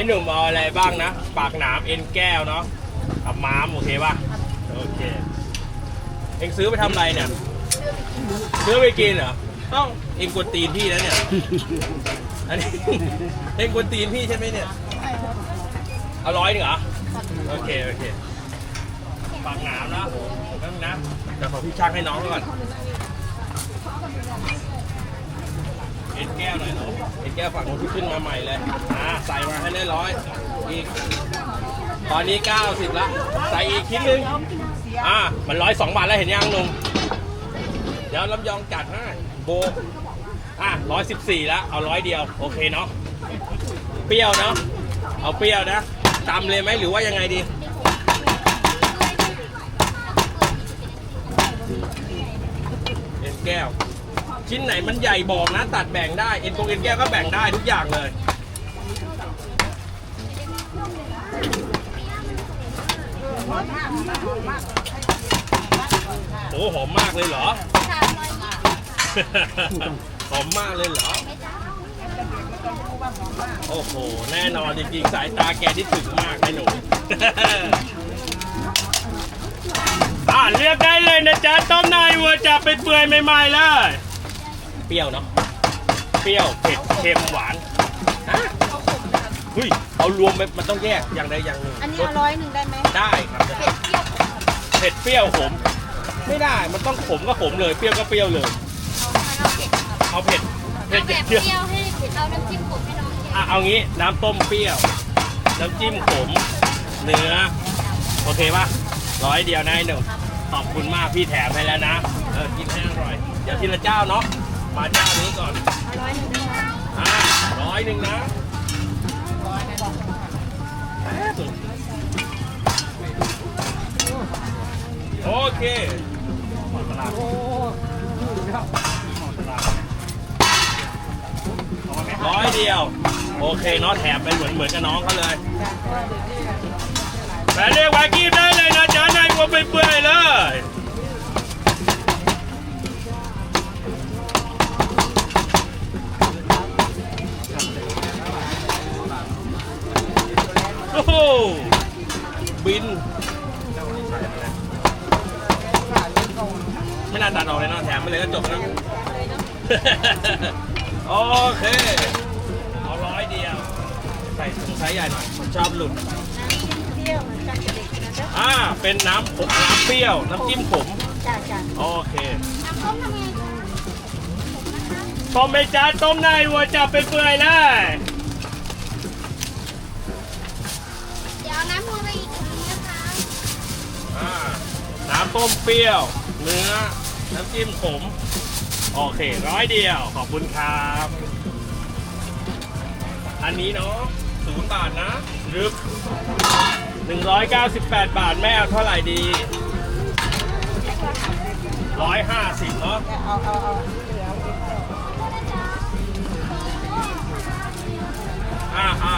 อ้หนุ่มเอาอะไรบ้างนะ ปากหนามเอ็นแก้วเนาะกับม้าม โอเคป่ะ โอเค เอ็งซื้อไปทำอะไรเนี่ย ซื้อไปกินเหรอ ต้องเอ็งกวนตีนพี่แล้วเนี่ย อันนี้ เอ็งกวนตีนพี่ใช่ไหมเนี่ย เอาร้อยหนึ่งเหรอ โอเค โอเค ปากหนามนะนั่นนะเดี๋ยวขอพี่ช่างให้น้องก่อน อ็นแก้วหน่อยเนาะเอ็นแก้วฝั่งนู้นที่ขึ้นมาใหม่เลยอ่าใส่มาให้ได้ร้อยอีก ตอนนี้ 90ละใส่อีกชิ้นหนึงอ่ามันร้อยสองบาทแล้วเห็นยังหนุ่มเดี๋ยวลำยองจัดให้โบอะร้อยสิบสี่ล้วเอาร้อยเดียว โอเคเนาะเปรี้ยวเนาะเอาเปรี้ยวนะตำเลยไหมหรือว่ายังไงดี เอ็นแก้ว ชิ้นไหนมันใหญ่บอกนะ ตัดแบ่งได้เอ็นตรงเอ็นแก้วก็แบ่งได้ทุกอย่างเลย โอ้หอมมากเลยเหรอ หอมมากเลยเหรอ โอ้โห แน่นอนจริงๆสายตาแกที่ถึงมากไอ้หนูอ่าเรียกได้เลยนะจ๊ะต้มนายวัวจับเป็นเปื่อยใหม่ๆเลย เปรี้ยวเนาะ เปรี้ยว เผ็ด เค็ม หวานฮะเฮ้ย เอารวมไปมันต้องแยกอย่างใดอย่างหนึ่งอันนี้เอาร้อยหนึ่งได้ไหมได้ครับ เผ็ดเปรี้ยวขมไม่ได้ มันต้องขมก็ขมเลย เปรี้ยวก็เปรี้ยวเลย เอาเผ็ดเผ็ดแบบเปรี้ยวเปรี้ยวให้เอาน้ำจิ้มขมให้น้องกินอะเอางี้ น้ำต้มเปรี้ยว น้ำจิ้มขม เนื้อ โอเคปะร้อยเดียวนะไอ้หนึ่งขอบคุณมากพี่แถมให้แล้วนะ เออ กินให้อร่อย เดี๋ยวทีละเจ้าเนาะ มาเจ้านี้ก่อนร้อยหนึ่งได้ไหมอ่าร้อยหนึ่งนะโอเคร้อยเดียว โอเคเนาะแถมไปเหมือนเหมือนกับน้องเขาเลยแต่เรียกว่ากีบได้เลยนะจ๊ะนายวัวไปเปื่อยเลย เลยเนาะไปเลยก็จบแล้ว โอเค เอาร้อยเดียว ใส่ถุงไซส์ใหญ่หน่อยผมชอบหลุดน้ำต้มเปรี้ยวเหมือนกันกับเด็กนะจ๊ะอ่า เป็นน้ำขมน้ำเปรี้ยว น้ำจิ้มขม จ้าจ้าโอเค น้ำต้มทำไงต้มไปจ้าต้มในวัวจับไปเปื่อยเลยเดี๋ยวเอาน้ำมือไปอีกทีนะคะอ่า น้ำต้มเปรี้ยว เนื้อ น้ำจิ้มขม โอเคร้อยเดียว ขอบคุณครับ อันนี้เนาะศูนย์บาทนะรึบหนึ่งร้อยเก้าสิบแปดบาทแม่เอาเท่าไหร่ดีร้อยห้าสิบเนาะเอาเอาเอาอ่าอ่า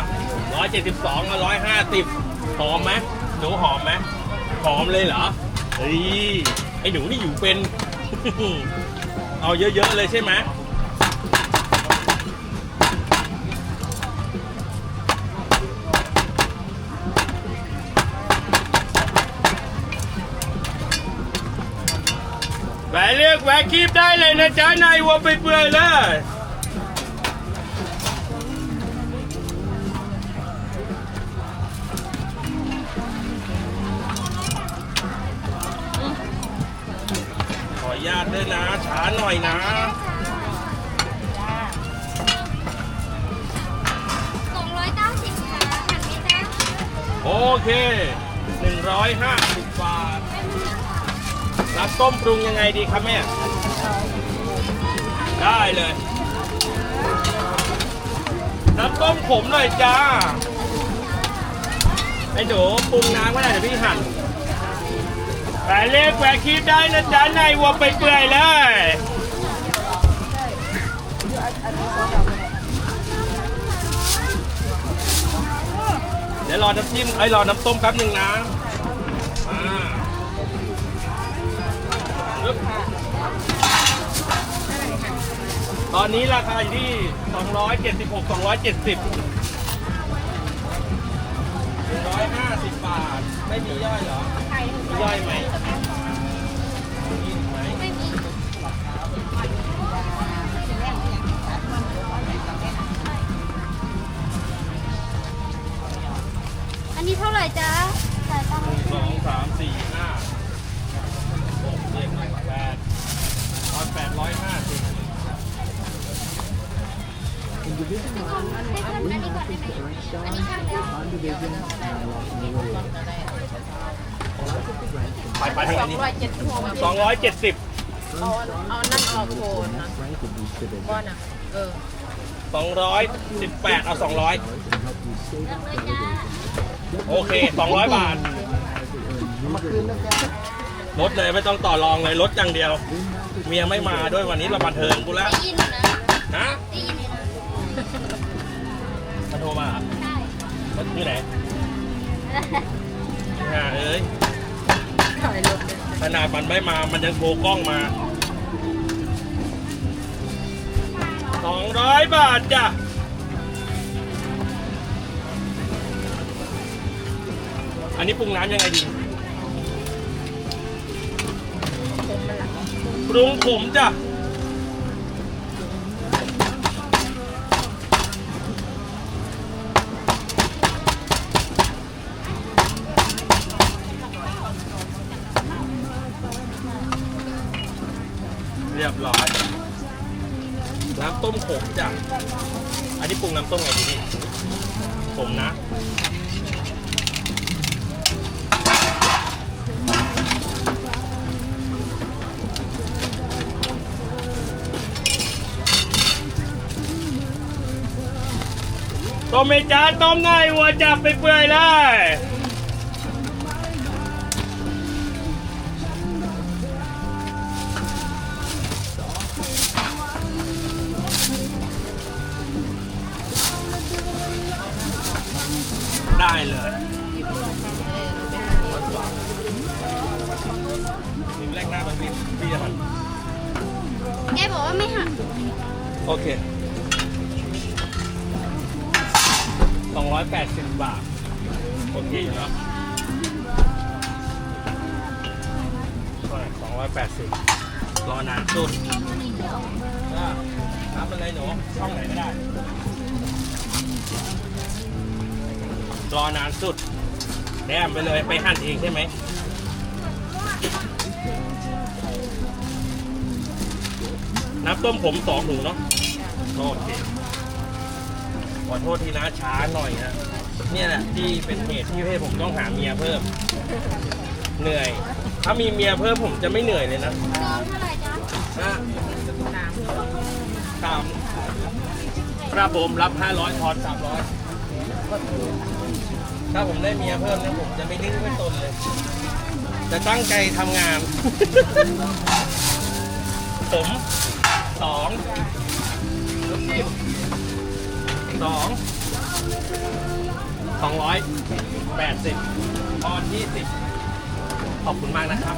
ร้อยเจ็ดสิบสองกับร้อยห้าสิบหอมไหมหนูหอมไหมหอมเลยเหรอเฮ้ยไอหนูนี่อยู่เป็น เอาเยอะๆเลยใช่ไหมแหวะเรียกแหวะคีบได้เลยนะจ๊ะนายวัวไปเปื่อยๆเลย ญาตด้วยนะช้าหน่อยนะสองร้อยเก้าสิบค่ะหันไหมจ๊ะโอเค150บาทรับต้มปรุงยังไงดีครับแม่ได้เลยน้ำต้มขมหน่อยจ้าไอ้หนูปรุงน้ำก็ได้เดี๋ยวพี่หั่น แต่เรียกแหวกคีบได้นะจ๊ะในวัวไปเปื่อยเลยเดี๋ยวรอน้ำจิ้มไอ้ยรอน้ำต้มแป๊บหนึ่งนะอ่าปึ๊บตอนนี้ราคาอยู่ที่ 276 270ไม่มีย่อยเหรอ ย่อยไหมมีไหมไม่มีอันนี้เท่าไหร่จ๊ะจ่ายตังค์หนึ่งสองสามสี่ห้าหกเจ็ดแปดตอนแปดร้อยห้าสิบให้คนอันนี้ก่อนได้ไหมอันนี้ข้างแล้ว ไปไปทางนี้ร้อยเจ็ดสิบหกสองร้อยเจ็ดสิบเอาเอานั่นออกโคนนะก้อนอะเออสองร้อยสิบแปดเอาสองร้อยเลือกเลยจ้าโอเคสองร้อยบาทลดเลยไม่ต้องต่อรองเลยลดอย่างเดียว เมียไม่มาด้วยวันนี้เราบันเทิงกูแล้วได้ยินอยู่นะนะได้ยินอยู่นะมันโทรมาใช่มันที่ไหน นาดมันไม่มา มันยังโทรกล้องมาสองร้อยบาทจ้ะอันนี้ปรุงน้ำยังไงดีปรุงผมจ้ะ มขมจ้ะ อันนี้ปรุงน้ำต้มไงดีพี่ขมนะ ต้มเมจ้าต้มง่ายวัวจับไปเปื่อยเลย แกบอกว่าไม่หักโอเค280 บาท โอเคอยู่เนาะสองร้อยแปดสิบรอนานสุดอะทำอะไรหนูช่องไหนก็ได้ รอนานสุดแนมไปเลยไปหั่นเองใช่ไหม ต้มผมสองถุงเนาะโอเคขอโทษทีนะช้าหน่อยนะเนี่ยแหละที่เป็นเหตุที่ให้ผมต้องหาเมียเพิ่ม เหนื่อย ถ้ามีเมียเพิ่มผมจะไม่เหนื่อยเลยนะเงินเท่าไหร่จ๊ะสามครับผมรับ500ทอน300ถ้าผมได้เมียเพิ่มนะผมจะไม่ดื้อไม่ตนเลย จะตั้งใจทำงาน ผม สองลูกจิ้มสองสองร้อยแปดสิบพอนยี่สิบขอบคุณมากนะครับ